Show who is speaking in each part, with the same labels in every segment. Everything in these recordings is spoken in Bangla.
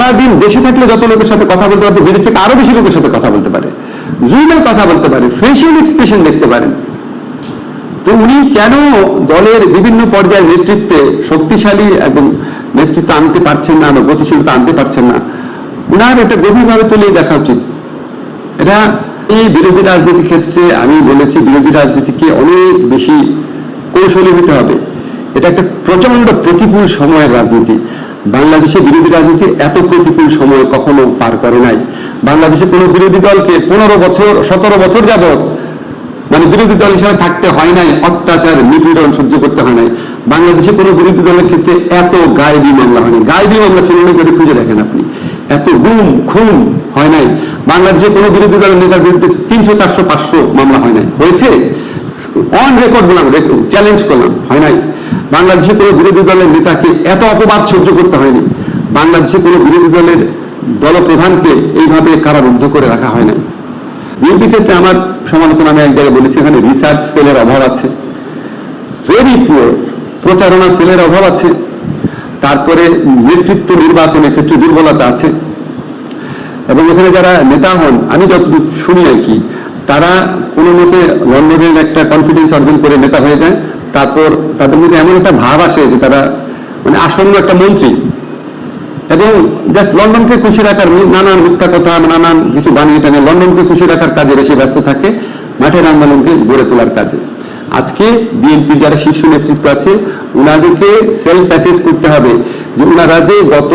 Speaker 1: সারাদিন দেশে থাকলে যত লোকের সাথে কথা বলতে পারতো থেকে আরও বেশি লোকের সাথে কথা বলতে পারে। জুইমের কথা বলতে পারে ফেশিয়াল এক্সপ্রেশন দেখতে পারেন তো উনি কেন দলের বিভিন্ন পর্যায়ের নেতৃত্বে শক্তিশালী এবং নেতৃত্ব আনতে পারছেন না বা গতিশীলতা আনতে পারছেন না, উনার এটা গভীরভাবে তুলিয়ে দেখা উচিত। এটা এই বিরোধী রাজনীতির ক্ষেত্রে আমি বলেছি, বিরোধী রাজনীতিকে অনেক বেশি কৌশলী হতে হবে। এটা একটা প্রচণ্ড প্রতিকূল সময়ের রাজনীতি। বাংলাদেশে বিরোধী রাজনীতি এত প্রতিকূল সময় কখনো পার করে নাই। বাংলাদেশে কোনো বিরোধী দলকে পনেরো বছর, সতেরো বছর যাবত মানে বিরোধী দল হিসাবে থাকতে হয় নাই, অত্যাচার, নিপীড়ন সহ্য করতে হয় নাই। বাংলাদেশে কোনো বিরোধী দলের ক্ষেত্রে এত গায়েবী মামলা হয়নি গায়েবী মামলা ছিল না করে খুঁজে দেখেন আপনি। এত গুম, খুন হয় নাই। বাংলাদেশে কোনো বিরোধী দলের নেতার বিরুদ্ধে তিনশো, চারশো, পাঁচশো মামলা হয় নাই। হয়েছে? অন রেকর্ড বললাম চ্যালেঞ্জ করলাম, হয় নাই? বাংলাদেশে কোনো বিরোধী দলের নেতাকে এত অপবাদ সহ্য করতে হয়নি। বাংলাদেশে কোনো বিরোধী দলের দলপ্রধানকে এইভাবে কারারুদ্ধ করে রাখা হয় নাই। বিএনপি ক্ষেত্রে আমার সমালোচনা আমি এক জায়গায় বলেছি, এখানে রিসার্চ সেলের অভাব আছে। ভেরি পুয়ার প্রচারণা সেলের অভাব আছে। তারপরে নেতৃত্ব নির্বাচনের ক্ষেত্রে দুর্বলতা আছে। এবং এখানে যারা নেতা হন, আমি যতটুকু শুনি আর কি, তারা মতে লন্ডনের একটা কনফিডেন্স অর্জন করে নেতা হয়ে যায়। তারপর তাদের মধ্যে এমন একটা ভাব আসে যে তারা মানে আসন্ন একটা মন্ত্রী। এবং জাস্ট লন্ডনকে খুশি রাখার নানান মিথ্যা কথা, নানান কিছু বানিয়ে টানিয়ে লন্ডনকে খুশি রাখার কাজে বেশি ব্যস্ত থাকে মাঠের আন্দোলনকে গড়ে তোলার কাজে। আজকে বিএনপির যারা শীর্ষ নেতৃত্ব আছে ওনাদেরকে সেলফ অ্যাসেস করতে হবে যে ওনারা যে গত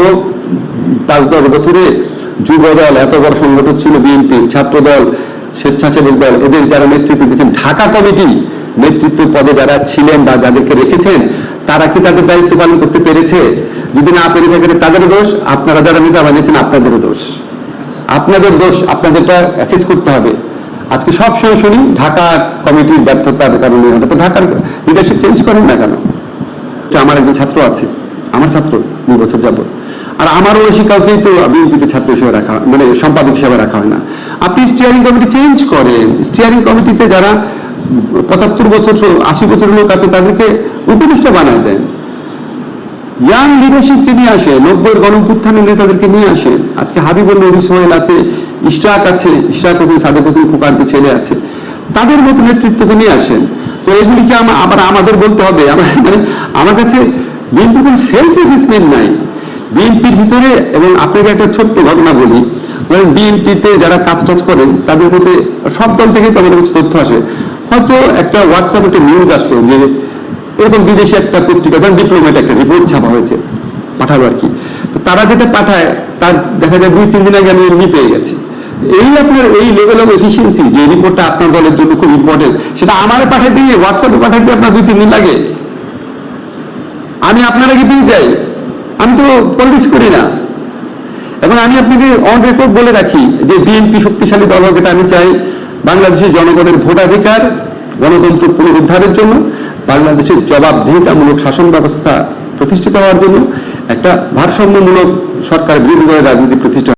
Speaker 1: পাঁচ দশ বছরে যুব দল এত বড় সংগঠন ছিল বিএনপি ছাত্র দল স্বেচ্ছাসেবক দল এদের যারা নেতৃত্ব দিচ্ছেন ঢাকা কমিটি নেতৃত্ব পদে যারা ছিলেন বা যাদেরকে রেখেছেন, তারা কি তাদের দায়িত্ব পালন করতে পেরেছে? যদি না পেরে থাকে তাদের দোষ। আপনারা যারা নেতা বানিয়েছেন, আপনাদেরও দোষ। আপনাদের দোষ, আপনাদেরটা অ্যাসেস করতে হবে। আজকে সব সময় শুনি, ঢাকা কমিটির ব্যর্থতার কারণে, ওটা তো ঢাকার লিডারশিপ চেঞ্জ করেন না কেন? আমার একজন ছাত্র আছে। আমার ছাত্র দুই বছর যাব আর আমারও ওই কাউকেই তো বিএনপিতে ছাত্র হিসেবে রাখা মানে সম্পাদক হিসেবে রাখা হয় না। আপনি স্টিয়ারিং কমিটি চেঞ্জ করেন। স্টিয়ারিং কমিটিতে যারা পঁচাত্তর বছর, আশি বছরের লোক আছে, তাদেরকে উপদেষ্টা বানায় দেন। ইয়াং লিডারশিপকে নিয়ে আসে নব্বই গণপুত্থানের নেতাদেরকে নিয়ে আসে। আজকে হাবিবুল নবী সোহেল আছে, ইশরাক আছে, ইশরাক হোসেন, সাদেক হোসেন খোকার যে ছেলে আছে। তাদের মতো নেতৃত্বকে নিয়ে আসেন। তো এগুলিকে আবার আমাদের বলতে হবে, আমার মানে আমার কাছে বিএনপি কোনো সেলফ অ্যাসেসমেন্ট নাই। বিএনপির ভিতরে, এবং আপনাকে একটা ছোট্ট ঘটনা বলি, ধরেন বিএনপিতে যারা কাজ টাজ করেন, তাদের মধ্যে সব দল থেকে তো আমাদের কাছে তথ্য আসে। হয়তো একটা হোয়াটসঅ্যাপ একটা নিউজ আসলো যে এরকম বিদেশে একটা পত্রিকা যেমন ডিপ্লোমেট একটা রিপোর্ট ছাপা হয়েছে পাঠালো আর কি। তো তারা যেটা পাঠায়, তার দেখা যায় দুই, তিন দিন আগে আমি এমনি পেয়ে গেছি। এই আপনার এই লেভেল অফ এফিসিয়েন্সি যে রিপোর্টটা আপনার দলের জন্য খুব ইম্পর্টেন্ট সেটা আমার দিয়ে হোয়াটসঅ্যাপে পাঠাইতে আপনার দুই, তিন দিন লাগে। আমি আপনারা কি পেয়ে যাই আমি তো পলিটিক্স করি না। এবং আমি আপনাকে অন রেকর্ড বলে রাখি যে বিএনপি শক্তিশালী দল হোক এটা আমি চাই। বাংলাদেশের জনগণের ভোটাধিকার, গণতন্ত্র পুনরুদ্ধারের জন্য, বাংলাদেশের জবাবদিহিতামূলক শাসন ব্যবস্থা প্রতিষ্ঠিত হওয়ার জন্য, একটা ভারসাম্যমূলক সরকার বিরোধী দলের রাজনীতি প্রতিষ্ঠা